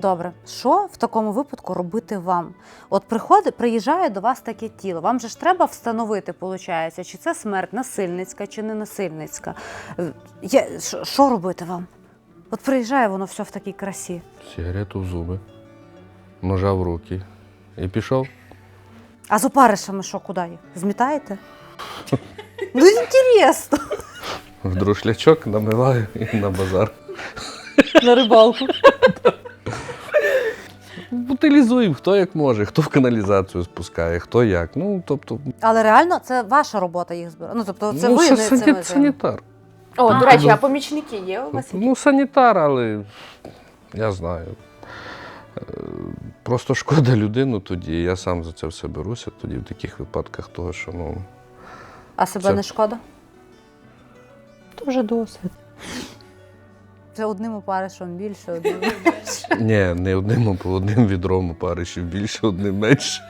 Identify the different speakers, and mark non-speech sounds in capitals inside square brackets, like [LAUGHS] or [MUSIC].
Speaker 1: Добре, що в такому випадку робити вам? От приходить, приїжджає до вас таке тіло. Вам же ж треба встановити, виходить, чи це смерть насильницька, чи не насильницька. Е, є- що- Що робити вам? От приїжджає воно все в такій красі.
Speaker 2: Сигарету в зуби, ножа в руки. І пішов.
Speaker 1: А з опаришами що, куди їх? Змітаєте? Ну, інтересно.
Speaker 2: В друшлячок намиваю і на базар.
Speaker 1: На рибалку. [LAUGHS]
Speaker 2: Утилізуємо, хто як може, хто в каналізацію спускає, хто як. Ну, тобто,
Speaker 1: Але реально це ваша робота їх збирати. Ну, тобто, це
Speaker 2: ну,
Speaker 1: ви
Speaker 2: са-
Speaker 1: не
Speaker 2: сані-
Speaker 1: цими.
Speaker 2: санітар.
Speaker 3: О,
Speaker 1: А.
Speaker 3: до речі, а помічники є у вас?
Speaker 2: Ну, санітар, але я знаю. Е, Просто шкода людину тоді. Я сам за це все беруся тоді в таких випадках, того, що ну.
Speaker 1: А себе
Speaker 2: Це-
Speaker 1: не шкода?
Speaker 3: Дуже досвід.
Speaker 1: Це одним опаришем більше, одним менше.
Speaker 2: Ні, не одним, а по одним відром опаришів більше, одним менше.